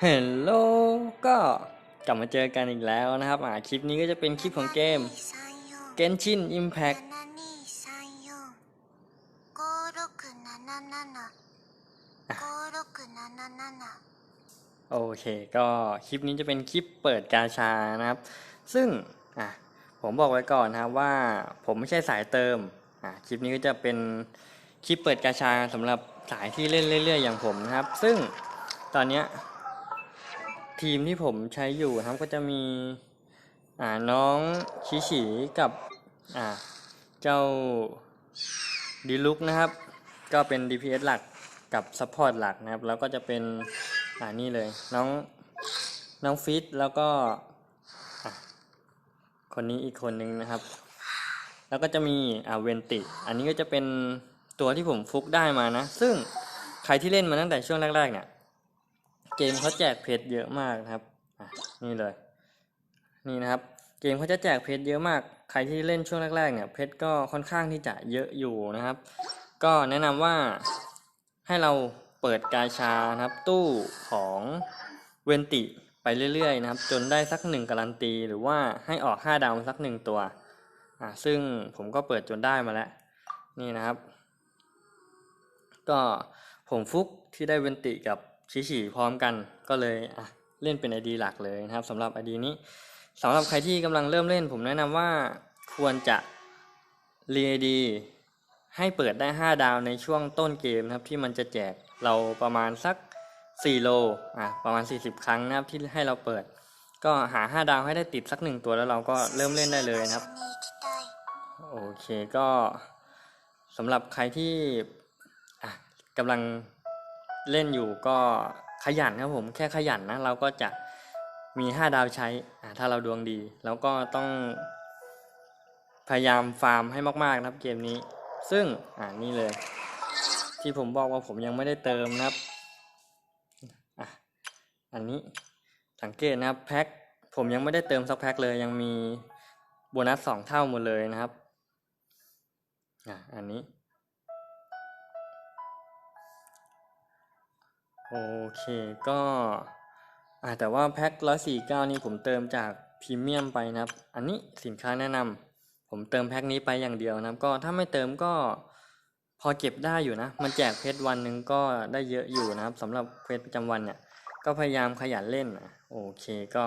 เฮลโลก็กลับมาเจอกันอีกแล้วนะครับอ่าคลิปนี้ก็จะเป็นคลิปของเกม Genshin Impact โอเคก็คลิปนี้จะเป็นคลิปเปิดกาชานะครับ ซึ่งอะผมบอกไว้ก่อนนะครับว่าผมไม่ใช่สายเติมอะคลิปนี้ก็จะเป็นคลิปเปิดกาชาสำหรับสายที่เล่นเรื่อยๆอย่างผมนะครับ ซึ่งตอนเนี้ย ทีมที่ผมใช้อยู่นะครับก็จะมีอ่าน้องชิฉีกับอ่าเจ้าดีลุกนะครับ ก็เป็น DPS หลักกับซัพพอร์ตหลักนะครับ แล้วก็จะเป็นอ่านี่เลย น้องน้องฟิตแล้วก็คนนี้อีกคนนึงนะครับ แล้วก็จะมีอ่าเวนติ อันนี้ก็จะเป็นตัวที่ผมฟุกได้มานะ ซึ่งใครที่เล่นมาตั้งแต่ช่วงแรกๆเนี่ย เกมเขาแจกเพชรเยอะมากนะครับนี่เลย นี่นะครับ เกมเขาจะแจกเพชรเยอะมาก ใครที่เล่นช่วงแรกๆเนี่ยเพชรก็ค่อนข้างที่จะเยอะอยู่นะครับ ก็แนะนำว่าให้เราเปิดกาชานะครับ ตู้ของเวนติไปเรื่อยๆนะครับ จนได้สักหนึ่งการันตี หรือว่าให้ออกห้าดาวสักหนึ่งตัวอ่าซึ่งผมก็เปิดจนได้มาแล้ว นี่นะครับ ก็ผมฟุกที่ได้เวนติกับ ชิชิพร้อมกันก็เลยอะเล่นเป็นไอดีหลักเลยนะครับสำหรับไอดีนี้สำหรับใครที่กำลังเริ่มเล่น ผมแนะนำว่าควรจะเรียดีให้เปิดได้ 5 ดาวในช่วงต้นเกมนะครับที่มันจะแจกเราประมาณสัก 4 โลอะประมาณ 40 ครั้งนะครับที่ให้เราเปิด ก็หา 5 ดาวให้ได้ติดสักหนึ่งตัวแล้วเราก็เริ่มเล่นได้เลยนะครับ โอเคก็สำหรับใครที่อะกำลัง เล่นอยู่ก็ขยันครับผมแค่ขยันนะเราก็จะมี 5 ดาวใช้ถ้าเราดวงดี แล้วก็ต้องพยายามฟาร์มให้มากๆนะครับเกมนี้ ซึ่งอ่านี่เลย ที่ผมบอกว่าผมยังไม่ได้เติมนะครับอะอันนี้สังเกตนะครับแพ็คผมยังไม่ได้เติมสักแพ็คเลยยังมีโบนัสสองเท่าหมดเลยนะครับอะอันนี้ โอเคก็อ่าแต่ว่าแพ็คร้อยสี่เก้านี่ผมเติมจากพรีเมียมไปนะครับ อันนี้สินค้าแนะนำผมเติมแพ็คนี้ไปอย่างเดียวนะครับ ก็ถ้าไม่เติมก็พอเก็บได้อยู่นะ มันแจกเพชรวันหนึ่งก็ได้เยอะอยู่นะครับสำหรับเพชรประจำวันเนี่ย ก็พยายามขยันเล่นนะโอเคก็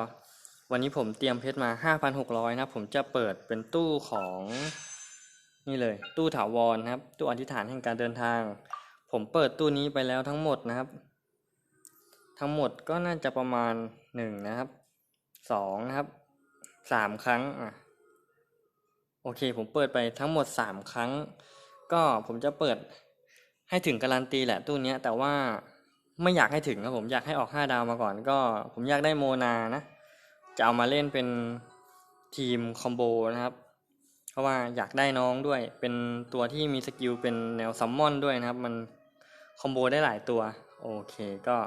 วันนี้ผมเตรียมเพชรมา 5,600 นะครับผมจะเปิดเป็นตู้ของนี่เลย ตู้ถาวรนะครับ ตู้อธิษฐานแห่งการเดินทาง ผมเปิดตู้นี้ไปแล้วทั้งหมดนะครับ ทั้งหมดก็น่าจะประมาณหนึ่งนะครับสองนะครับสามครั้งอะโอเคผมเปิดไปทั้งหมดสามครั้ง ก็ผมจะเปิดให้ถึงการันตีแหละตู้นี้แต่ว่าไม่อยากให้ถึงครับผมอยากให้ออกห้าดาวมาก่อน ก็ผมอยากได้โมนานะ จะเอามาเล่นเป็นทีมคอมโบนะครับ เพราะว่าอยากได้น้องด้วย เป็นตัวที่มีสกิลเป็นแนวซัมมอนด้วยนะครับ มันคอมโบได้หลายตัว โอเคก็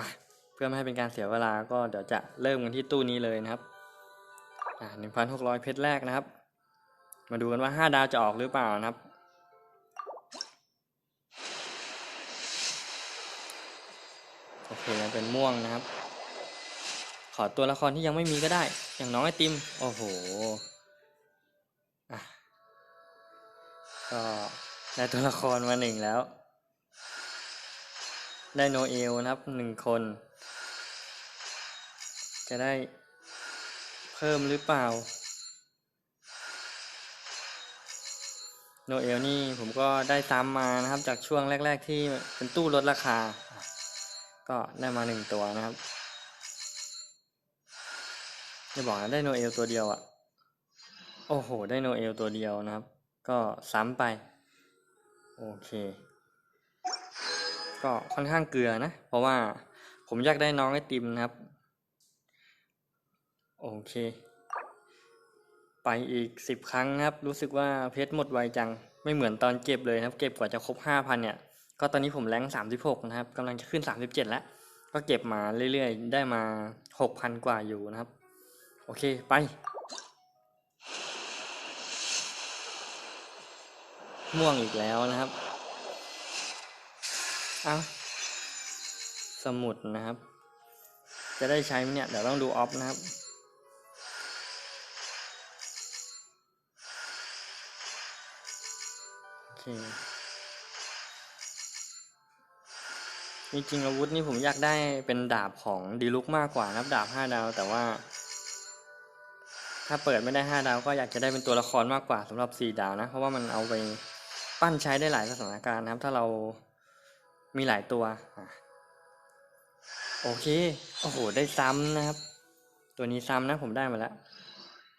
มาเพื่อไม่ให้เป็นการเสียเวลาก็เดี๋ยวจะเริ่มกันที่ตู้นี้เลยนะครับอ่าหนึ่งพันหกร้อยเพชรแรกนะครับ มาดูกันว่าห้าดาวจะออกหรือเปล่านะครับโอเคมันเป็นม่วงนะครับ ขอตัวละครที่ยังไม่มีก็ได้ อย่างน้องไอติม โอ้โหก็ได้ตัวละครมาหนึ่งแล้ว ได้โนเอลนะครับหนึ่งคน จะได้เพิ่มหรือเปล่า โนเอลนี่ผมก็ได้ซ้ำมานะครับ จากช่วงแรก ๆ ที่เป็นตู้ลดราคา ก็ได้มาหนึ่งตัวนะครับจะบอกนะได้โนเอลตัวเดียวอะ่ะ โอ้โห ได้โนเอลตัวเดียวนะครับ ก็ซ้ำไป โอเค ก็ค่อนข้างเกลือนะ เพราะว่าผมอยากได้น้องไอติมนะครับ โอเค ไปอีกสิบครั้งครับ รู้สึกว่าเพชรหมดไวจัง ไม่เหมือนตอนเก็บเลยครับ เก็บกว่าจะครบห้าพันเนี่ย ก็ตอนนี้ผมแรงสามสิบหกนะครับกำลังจะขึ้นสามสิบเจ็ดแล้ว ก็เก็บมาเรื่อยๆ ได้มาหกพันกว่าอยู่นะครับ โอเคไปม่วงอีกแล้วนะครับ เอาสมุดนะครับ จะได้ใช้ไหมเนี่ย เดี๋ยวต้องดูออฟนะครับ โอเคจริงๆอาวุธนี่ผมอยากได้เป็นดาบของดีลุกมากกว่านะครับดาบห้าดาว แต่ว่า ถ้าเปิดไม่ได้ห้าดาว ก็อยากจะได้เป็นตัวละครมากกว่าสำหรับสี่ดาวนะ เพราะว่ามันเอาไปปั้นใช้ได้หลายสถานการณ์นะครับ ถ้าเรา มีหลายตัว โอเค โอ้โห ได้ซ้ำนะครับ ตัวนี้ซ้ำนะผมได้มาแล้ว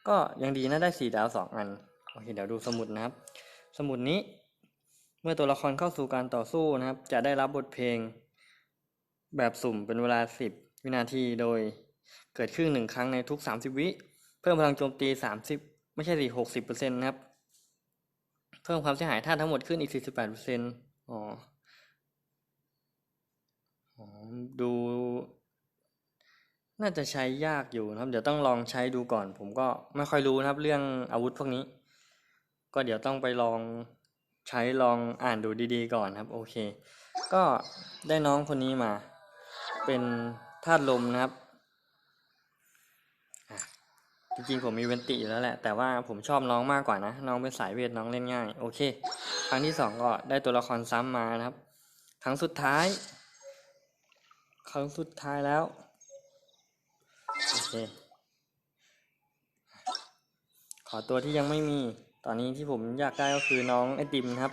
ก็ยังดีนะได้สี่ดาวสองอัน โอเค เดี๋ยวดูสมุดนะครับ สมุดนี้ เมื่อตัวละครเข้าสู่การต่อสู้นะครับ จะได้รับบทเพลง แบบสุ่มเป็นเวลา10วินาทีโดยเกิดขึ้นหนึ่งครั้งในทุก30วิ เพิ่มพลังโจมตี30ไม่ใช่สิ60%นต์นะครับ เพิ่มความเสียหายท่าทั้งหมดขึ้นอีก48%อ๋ออ๋อ ดูน่าจะใช้ยากอยู่นะครับ เดี๋ยวต้องลองใช้ดูก่อน ผมก็ไม่ค่อยรู้นะครับ เรื่องอาวุธพวกนี้ ก็เดี๋ยวต้องไปลองใช้ลองอ่านดูดีๆก่อนครับ โอเค ก็ได้น้องคนนี้มา เป็นธาตุลมนะครับจริงๆผมมีเวนติอยู่แล้วแหละ แต่ว่าผมชอบน้องมากกว่านะ น้องเป็นสายเวทน้องเล่นง่าย โอเค ครั้งที่สองก็ได้ตัวละครซ้ำมานะครับ ครั้งสุดท้าย ครั้งสุดท้ายแล้ว โอเค ขอตัวที่ยังไม่มี ตอนนี้ที่ผมอยากได้ก็คือน้องไอติมครับ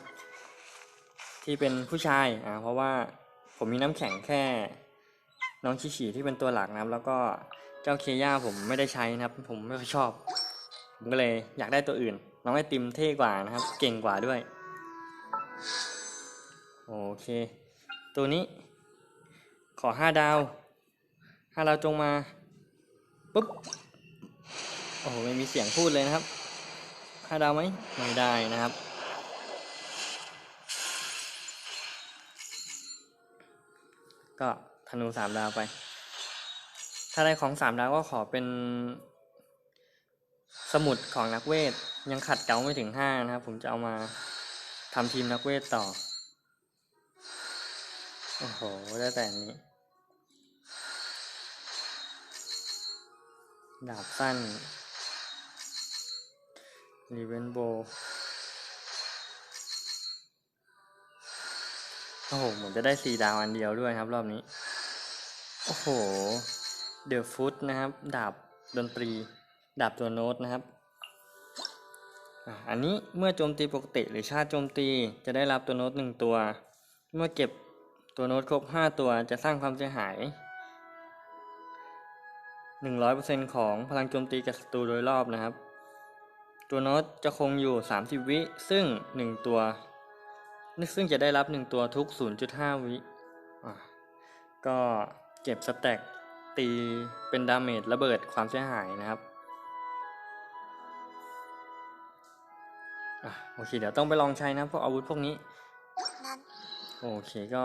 ที่เป็นผู้ชาย อ่า เพราะว่าผมมีน้ำแข็งแค่ น้องชิชิที่เป็นตัวหลักนะครับ แล้วก็เจ้าเคย่าผมไม่ได้ใช้นะครับ ผมไม่ค่อยชอบ ผมก็เลยอยากได้ตัวอื่น น้องไอติมเท่กว่านะครับ เก่งกว่าด้วย โอเค ตัวนี้ ขอห้าดาวห้าดาวจงมาปุ๊บโอ้โหไม่มีเสียงพูดเลยนะครับห้าดาวไหมไม่ได้นะครับ ก็ธนูสามดาวไป ถ้าได้ของสามดาวก็ขอเป็น สมุดของนักเวท ยังขัดเกลาไม่ถึงห้านะครับ ผมจะเอามาทำทีมนักเวทต่อ โอ้โห ได้แต่อัน ดาบสั้นรีเวนโบโอ้โหผมจะได้สี่ดาวอันเดียวด้วยครับรอบนี้ โอ้โห เดอะฟุตนะครับ ดาบดนตรี ดาบตัวโน้ตนะครับ อันนี้เมื่อโจมตีปกติหรือชาติโจมตีจะได้รับตัวโน้ตหนึ่งตัว เมื่อเก็บตัวโน้ตครบห้าตัวจะสร้างความเสียหาย หนึ่งร้อยเปอร์เซ็นของพลังโจมตีกับศัตรูโดยรอบนะครับ ตัวโน้ตจะคงอยู่สามสิบวิซึ่งหนึ่งตัวซึ่งจะได้รับหนึ่งตัวทุกศูนย์จุดห้าวิก็เก็บสแต็กตีเป็นดาเมจระเบิดความเสียหายนะครับอะโอเค เดี๋ยวต้องไปลองใช้นะพวกอาวุธพวกนี้ โอเคก็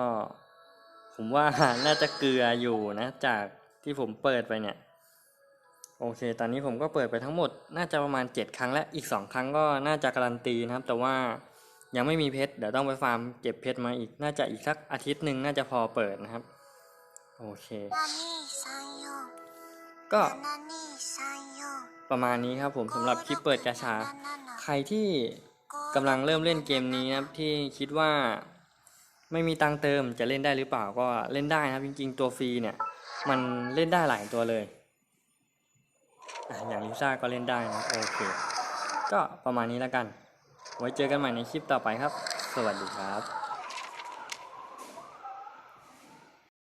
ผมว่าน่าจะเกลืออยู่นะ จากที่ผมเปิดไปเนี่ย โอเค ตอนนี้ผมก็เปิดไปทั้งหมดน่าจะประมาณ 7 ครั้งและอีก 2 ครั้งก็น่าจะการันตีนะครับ แต่ว่ายังไม่มีเพชร เดี๋ยวต้องไปฟาร์มเก็บเพชรมาอีก น่าจะอีกสักอาทิตย์หนึ่งน่าจะพอเปิดนะครับ โอเค ก็ประมาณนี้ครับผมสำหรับคลิปเปิดกาชา ใครที่กำลังเริ่มเล่นเกมนี้นะครับที่คิดว่าไม่มีตังเติมจะเล่นได้หรือเปล่าก็เล่นได้นะครับจริง ๆ ตัวฟรีเนี่ย มันเล่นได้หลายตัวเลย อย่างลิซ่าก็เล่นได้นะโอเค ก็ประมาณนี้แล้วกัน ไว้เจอกันใหม่ในคลิปต่อไปครับ สวัสดีครับ